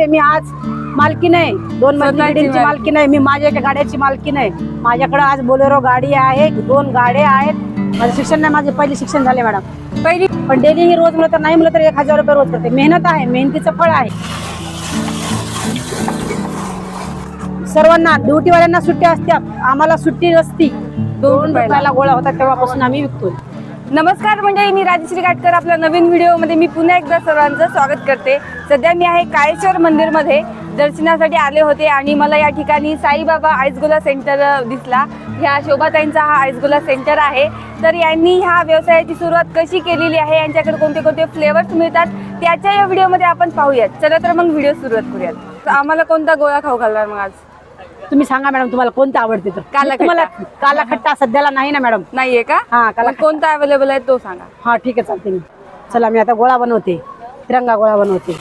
म्हणते मी आज मालकी नाही. दोन बिल्डिंगची मालकी. नाही. मी माझ्या एका गाड्याची मालकी नाही. माझ्याकडे आज बोलेरो गाडी आहे. दोन गाड्या आहेत. माझं शिक्षण नाही. माझे पहिले शिक्षण झाले मॅडम. पहिली पण डेली ही रोज म्हणलं तर नाही म्हणलं तर एक हजार रुपये रोज करते मेहनत आहे. मेहनतीचं फळ आहे. सर्वांना ड्युटीवाल्यांना सुट्ट्या असत्या आम्हाला सुट्टी नसती. दोन. रुपयाला. गोळा होता तेव्हापासून आम्ही विकतो नमस्कार मंडळी मी राजश्री काटकर आपल्या नवीन व्हिडिओमध्ये मी पुन्हा एकदा सर्वांचं स्वागत करते. सध्या मी आहे काळेश्वर मंदिरमध्ये. दर्शनासाठी आले होते आणि मला या ठिकाणी साईबाबा आईसगोला सेंटर दिसला. ह्या शोभाताईंचा हा आईसगोला सेंटर आहे. तर यांनी ह्या व्यवसायाची सुरुवात कशी केलेली आहे? यांच्याकडे कोणते कोणते फ्लेवर्स मिळतात? त्याच्या या व्हिडिओमध्ये आपण पाहूयात. चला तर मग व्हिडिओ सुरुवात करूयात. आम्हाला कोणता गोळा खाऊ घालणार मग आज? तुम्ही सांगा मॅडम तुम्हाला कोणतं आवडते तर. काला तुम्हाला काला खट्टा सध्याला नाही ना मॅडम? नाहीये का? हा काला कोणता अवेलेबल आहे तो सांगा. हा ठीक आहे चालते मी. चला मी आता गोळा बनवते. तिरंगा गोळा बनवते.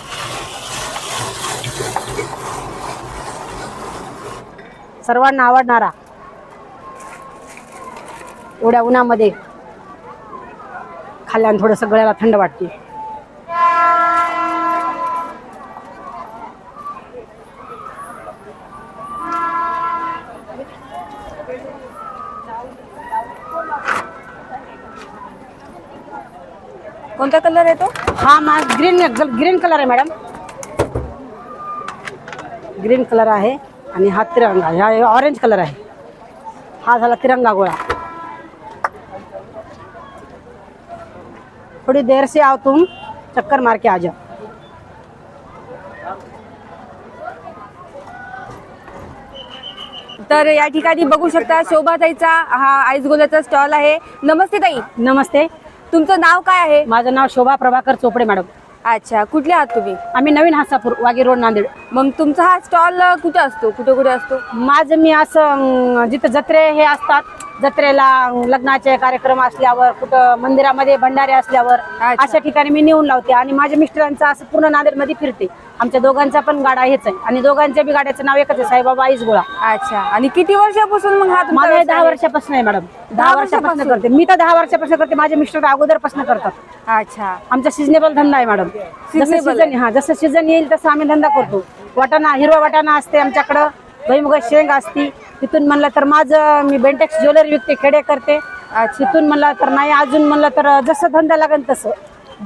सर्वांना आवडणारा. एवढ्या उन्हामध्ये खाल्ल्यानं थोडं गळ्याला थंड वाटते. कोणता कलर आहे तो? हा मा ग्रीन ग्रीन कलर आहे मॅडम ग्रीन कलर आहे आणि हा तिरंगा हा ऑरेंज कलर आहे. हा झाला तिरंगा गोळा. थोड़ी देर से आओ तुम चक्कर मार के आ जाओ. तर या ठिकाणी बघू शकता शोभाताईचा हा आईसगोल्याचा स्टॉल आहे. नमस्ते ताई. नमस्ते. तुमचं नाव काय आहे? माझं नाव शोभा प्रभाकर चोपडे मॅडम. अच्छा कुठले आहात तुम्ही? आम्ही नवीन हासापूर वागी रोड नांदेड. मग तुमचा हा स्टॉल कुठे असतो? कुठे कुठे असतो? माझं मी असं अं, जिथं जत्रे हे असतात जत्रेला लग्नाचे कार्यक्रम असल्यावर कुठं मंदिरामध्ये भंडारे असल्यावर. अशा ठिकाणी मी नेऊन लावते आणि माझ्या मिस्टरांचं असं पूर्ण नांदेडमध्ये फिरते. आमच्या दोघांचा पण गाडा हेच आहे. आणि दोघांच्या बी गाड्याचं नाव एकच आहे साईबाबा आईस गोळा अच्छा. आणि किती वर्षापासून मग हा तुमचा माझं हे व्यवसाय दहा आहे? वर्षापासून आहे मॅडम. दहा वर्षापासून वर्षापासून? करते. मी तर दहा वर्षापासून करते. माझे मिस्टर अगोदरपासून करतात. अच्छा. आमचा सिजनेबल धंदा आहे मॅडम. जसं Seasonable सीझन हा जसं सीझन येईल तसं आम्ही धंदा करतो. वाटाणा हिरवा वाटाणा असते आमच्याकडं. भुईमुगा शेंग असती. तिथून म्हणलं तर माझं मी बेंटेक्स ज्वेलरी विकते खेडे करते. तिथून म्हणलं तर नाही अजून म्हणलं तर जसं धंदा लागेल तसं.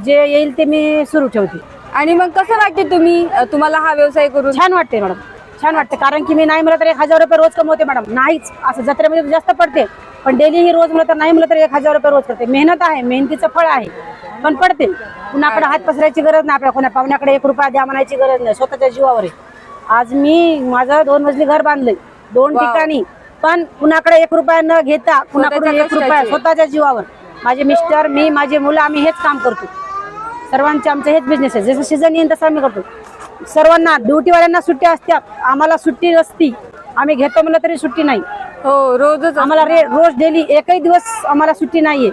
जे येईल ते मी सुरू ठेवते. आणि मग कसं वाटते तुम्ही? तुम्हाला हा व्यवसाय करून? छान वाटते मॅडम. छान वाटते कारण की मी नाही म्हणलं तर एक हजार रुपये रोज कमवते मॅडम. नाहीच. असं जत्रेमध्ये जास्त पडते. पण डेली ही रोज म्हणलं तर नाही म्हणलं तर एक हजार रुपये रोज करते. मेहनत आहे मेहनतीचं फळ आहे. पण पडते. कुणाकडे हात पसरायची गरज नाही आपल्या कोणा पाहुण्याकडे एक रुपया द्या म्हणायची गरज नाही. स्वतःच्या जीवावर आहे. आज मी माझं दोन मजली घर बांधलंय. दोन. ठिकाणी. पण कुणाकडे एक रुपया न घेता कुणाकडून एक रुपया. स्वतःच्या जीवावर. माझे मिस्टर मी माझे मुलं आम्ही हेच काम करतो. सर्वांचे आमचं हेच बिझनेस आहे. जसं सीझन येईल तसं आम्ही करतो. सर्वांना ड्युटीवाल्यांना सुट्ट्या असत्या आम्हाला सुट्टी नसती. आम्ही घेतो म्हणलं तरी सुट्टी नाही. हो रोजच आम्हाला रोज डेली एकही दिवस आम्हाला सुट्टी नाहीये.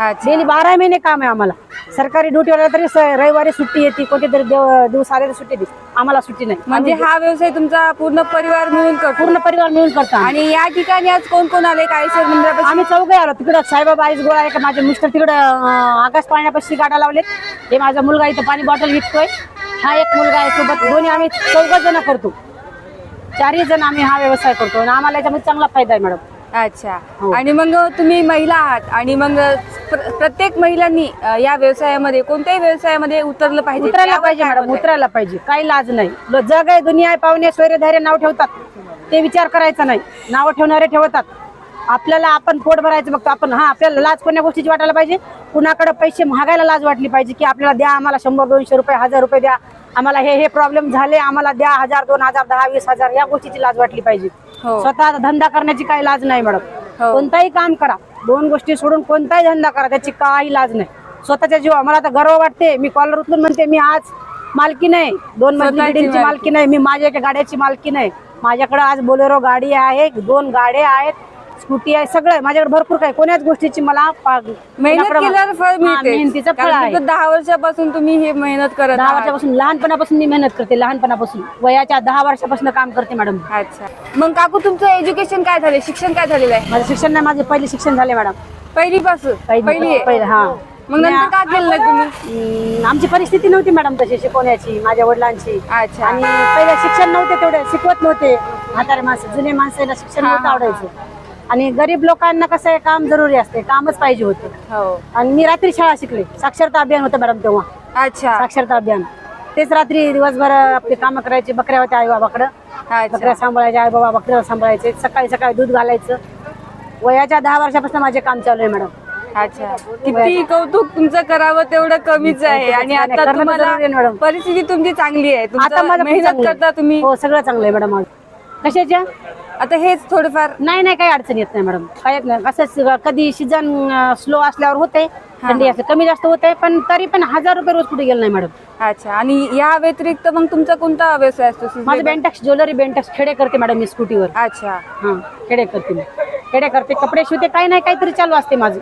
डेली बारा महिने काम आहे आम्हाला. सरकारी ड्युटीवाला तरी स- रविवारी सुट्टी येते कोणतेतरी देव- दिवस आले तर सुट्टी देते. आम्हाला सुट्टी नाही. म्हणजे हा व्यवसाय तुमचा पूर्ण परिवार मिळून पूर्ण परिवार मिळून करतो. आणि या ठिकाणी आज कोण कोण आले? काळेश्वर मंदिरापाशी आम्ही चौघे आलो. तिकडं साईबाबा आईस गोळा आहे का? माझे मिस्टर तिकडं आकाश पाण्यापाशी गाडा लावलेत. हे माझा मुलगा इथं पाणी बॉटल विकतोय. हा एक मुलगा आहे सोबत. दोन्ही आम्ही चौघ जण करतो. चारही जण आम्ही हा व्यवसाय करतो. आणि आम्हाला याच्यामध्ये चांगला फायदा आहे मॅडम. अच्छा. हो. आणि मग तुम्ही महिला आहात. आणि मग प्र- प्रत्येक महिलांनी अ, या व्यवसायामध्ये कोणत्याही व्यवसायामध्ये उतरलं पाहिजे. उतरायला त्यावर पाहिजे काय मॅडम? उतरायला पाहिजे. काही लाज नाही. ल- जग आहे दुनिया आहे पाहुणे स्वैर्यधार्य नाव ठेवतात. ते विचार करायचा नाही. नाव ठेवणारे ठेवतात. आपल्याला आपण पोट भरायचं बघतो. आपण हा आपल्याला लाज कोण्या गोष्टीची वाटायला पाहिजे? कुणाकडे पैसे महागायला लाज वाटली पाहिजे की आपल्याला द्या आम्हाला शंभर दोनशे रुपये हजार रुपये द्या. आम्हाला हे हे प्रॉब्लेम झाले आम्हाला द्या हजार दोन हजार दहा वीस हजार या गोष्टीची लाज वाटली पाहिजे. हो. स्वतः धंदा करण्याची काही लाज नाही मॅडम. हो. कोणताही काम करा. दोन गोष्टी सोडून कोणताही धंदा करा त्याची काही लाज नाही. स्वतःच्या जीवा मला आता गर्व वाटते मी कॉलर उचलून म्हणते मी आज मालकी नाही. दोन मालकी. मालकी नाही मी माझ्या एका गाड्याची मालकी नाही. माझ्याकडे आज बोलेरो गाडी आहे दोन गाड्या आहेत स्कूटी आहे सगळं आहे. माझ्याकडे भरपूर काही कोण्याच गोष्टीची मला पा- मेहनत कोणाकडे- केल्यावर फळ हा, मिळते. मेहनतीचं फळ कारण आहे. की दहा वर्षापासून तुम्ही हे मेहनत करत दहा आहात. वर्षापासून लहानपणापासून मी मेहनत करते लहानपणापासून. वयाच्या दहा वर्षापासून काम करते मॅडम. अच्छा. मग काकू तुमचं एज्युकेशन काय झाले शिक्षण काय झालेलं आहे? माझं शिक्षण नाही माझे पहिले शिक्षण झाले मॅडम. पहिली पासून पहिली आहे. पहिले हा. मग नंतर का केलं नाही तुम्ही? आमची परिस्थिती नव्हती मॅडम तशी शिकवण्याची माझ्या वडिलांची. अच्छा. आणि पहिले शिक्षण नव्हते तेवढे शिकवत नव्हते. म्हातारे माणसं जुने माणसाला शिक्षण नव्हतं आवडायचं. आणि गरीब लोकांना कसं आहे काम जरुरी असते कामच पाहिजे होतं. हो. आणि मी रात्री शाळा शिकले. साक्षरता अभियान होतं मॅडम तेव्हा. अच्छा. साक्षरता अभियान. तेच रात्री दिवसभर आपले कामं करायचे बकऱ्या होत्या आई बाबाकडं बकऱ्या सांभाळायच्या आई बाबा बकऱ्या सांभाळायचे. सकाळी सकाळी दूध घालायचं. वयाच्या दहा वर्षापासून माझे काम चालू आहे मॅडम. अच्छा. किती कौतुक तुमचं करावं तेवढं कमीच आहे. आणि आता करणं तर जरुरी आहे, तुम्हाला मॅडम. परिस्थिती तुमची चांगली आहे. आता तुमचं माझं खूप मेहनत चांगलं आहे. करता तुम्ही. हो सगळं चांगलं आहे मॅडम. कशाच्या? आता हेच थोडंफार नाही नाही काही अडचण येत नाही मॅडम. काय येत नाही. कसं कधी सीझन स्लो असल्यावर होते थंडी असते कमी जास्त होते पण तरी पण हजार रुपये रोज कुठे गेलं नाही मॅडम. अच्छा आणि या व्यतिरिक्त मग तुमचा कोणता व्यवसाय असतो? माझं seasonal? बेंटॅक्स ज्वेलरी बेंटॅक्स खेडे करते मॅडम मी स्कूटीवर. अच्छा. हा खेडे करते मी. खेडे करते कपडे शिवते काही नाही काहीतरी चालू असते माझं.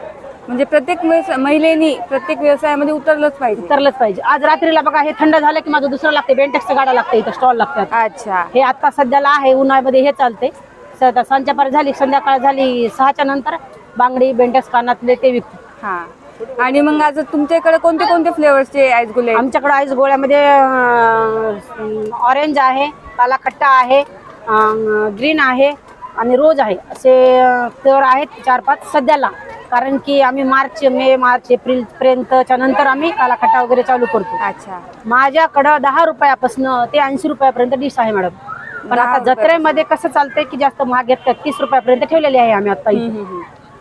म्हणजे प्रत्येक व्यवसाय- महिलेनी प्रत्येक व्यवसायामध्ये उतरलंच पाहिजे. उतरलंच पाहिजे. आज रात्रीला बघा हे थंड झालं की माझं दुसरं लागते बेंटॅक्सचं गाडा लागते इथं स्टॉल लागतात. अच्छा. हे आता सध्याला आहे उन्हाळ्यामध्ये हे चालते संध्याकाळ झाली संध्याकाळ झाली सहाच्या नंतर बांगडी बेंटॅक्स कानातले ते विकतो हा. आणि मग आज तुमच्याकडे कोणते कोणते फ्लेवर्सचे आईस गुले आहेत? आमच्याकडे आईस गोळ्यामध्ये ऑरेंज आहे काला खट्टा आहे ग्रीन आहे आणि रोज आहे. असे फ्लेवर आहेत चार पाच सध्याला. कारण की आम्ही मार्च मे मार्च एप्रिल पर्यंतच्या नंतर आम्ही काला खट्टा वगैरे चालू करतो. अच्छा. माझ्याकडं दहा रुपयापासून ते ऐंशी रुपयापर्यंत डिश आहे मॅडम पण आता जत्रेमध्ये कसं चालतंय की जास्त महाग घेतात तीस रुपयापर्यंत ठेवलेली आहे आम्ही आता इथे.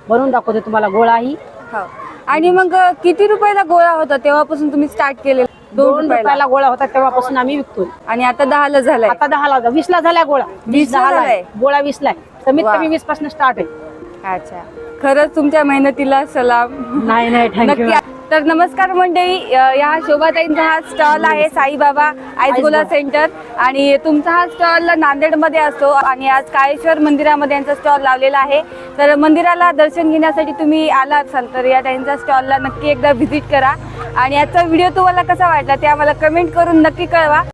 बनवून दाखवते तुम्हाला गोळाही हो. आणि मग किती रुपयाला गोळा होता? तेव्हापासून तुम्ही स्टार्ट केले दोन रुपयाला. गोळा होता तेव्हापासून आम्ही विकतो. आणि आता दहाला झालाय. आता दहाला वीस ला झालाय गोळा. वीस दहाला झालाय? आहे. गोळा वीस ला आहे. कमीत वा. कमी वीसपासून स्टार्ट आहे. अच्छा. खरंच तुमच्या मेहनतीला सलाम. नाही नाही थँक्यू नक्की तर नमस्कार मंडळी या शोभाताईंचा हा स्टॉल आहे साईबाबा आईसगोला सेंटर. आणि तुमचा हा स्टॉल नांदेडमध्ये असतो आणि आज काळेश्वर मंदिरामध्ये यांचा स्टॉल लावलेला आहे. तर मंदिराला दर्शन घेण्यासाठी तुम्ही आला असाल तर या त्यांच्या स्टॉलला नक्की एकदा व्हिजिट करा. आणि आजचा व्हिडिओ तुम्हाला कसा वाटला ते आम्हाला कमेंट करून नक्की कळवा.